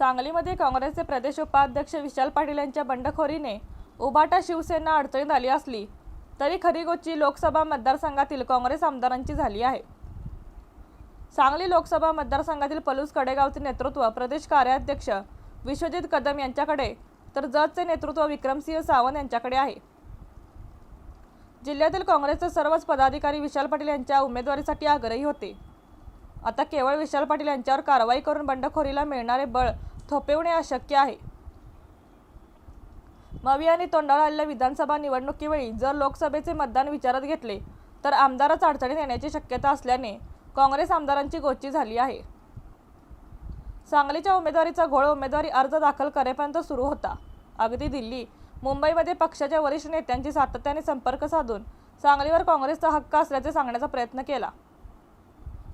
सांगलीमध्ये काँग्रेसचे प्रदेश उपाध्यक्ष विशाल पाटील यांच्या बंडखोरीने उबाटा शिवसेना अडचणीत आली असली तरी खरीगोची लोकसभा मतदारसंघातील काँग्रेस आमदारांची झाली आहे. सांगली लोकसभा मतदारसंघातील पलूस कडेगावचे नेतृत्व प्रदेश कार्याध्यक्ष विश्वजित कदम यांच्याकडे तर जतचे नेतृत्व विक्रमसिंह सावंत यांच्याकडे आहे. जिल्ह्यातील काँग्रेसचे सर्वच पदाधिकारी विशाल पाटील यांच्या उमेदवारीसाठी आग्रही होते. आता केवळ विशाल पाटील यांच्यावर कारवाई करून बंडखोरीला मिळणारे बळ थोपविणे अशक्य आहे. मवी आणि तोंडाळा आलेल्या विधानसभा निवडणुकीवेळी जर लोकसभेचे मतदान विचारात घेतले तर आमदारच अडचणीत येण्याची शक्यता असल्याने काँग्रेस आमदारांची गोची झाली आहे. सांगलीच्या उमेदवारीचा घोळ उमेदवारी अर्ज दाखल करेपर्यंत सुरू होता. अगदी दिल्ली मुंबईमध्ये पक्षाच्या वरिष्ठ नेत्यांची सातत्याने संपर्क साधून सांगलीवर काँग्रेसचा हक्क असल्याचे सांगण्याचा प्रयत्न केला.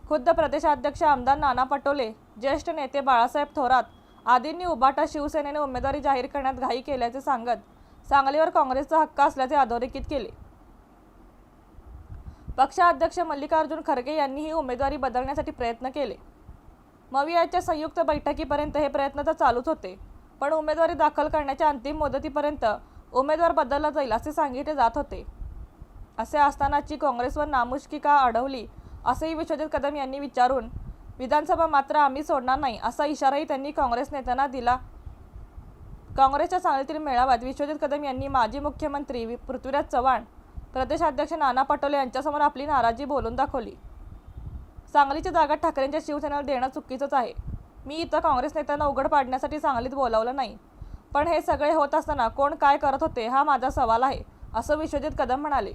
खुद्द प्रदेशाध्यक्ष आमदार नाना पटोले ज्येष्ठ नेते बाळासाहेब थोरात आदींनी उबाटा शिवसेनेने उमेदवारी जाहीर करण्यात घाई केल्याचे सांगत सांगलीवर काँग्रेसचा हक्क असल्याचे अधोरेखित केले. पक्षाध्यक्ष मल्लिकार्जुन खरगे यांनीही उमेदवारी बदलण्यासाठी प्रयत्न केले. मवियाच्या संयुक्त बैठकीपर्यंत हे प्रयत्न तर चालूच होते पण उमेदवारी दाखल करण्याच्या अंतिम मुदतीपर्यंत उमेदवार बदलला जाईल असे सांगितले जात होते. असे असतानाची काँग्रेसवर नामुष्की का अडवली असेही विश्वजित कदम यांनी विचारून विधानसभा मात्र आम्ही सोडणार नाही असा इशाराही त्यांनी काँग्रेस नेत्यांना दिला. काँग्रेसच्या सांगलीतील मेळाव्यात विश्वजित कदम यांनी माजी मुख्यमंत्री पृथ्वीराज चव्हाण प्रदेशाध्यक्ष नाना पटोले यांच्यासमोर आपली नाराजी बोलून दाखवली. सांगलीची जागा ठाकरेंच्या शिवसेनेला देणं चुकीचंच आहे. मी इथं काँग्रेस नेत्यांना उघड पाडण्यासाठी सांगलीत बोलावलं नाही. पण हे सगळे होत असताना कोण काय करत होते हा माझा सवाल आहे असं विश्वजित कदम म्हणाले.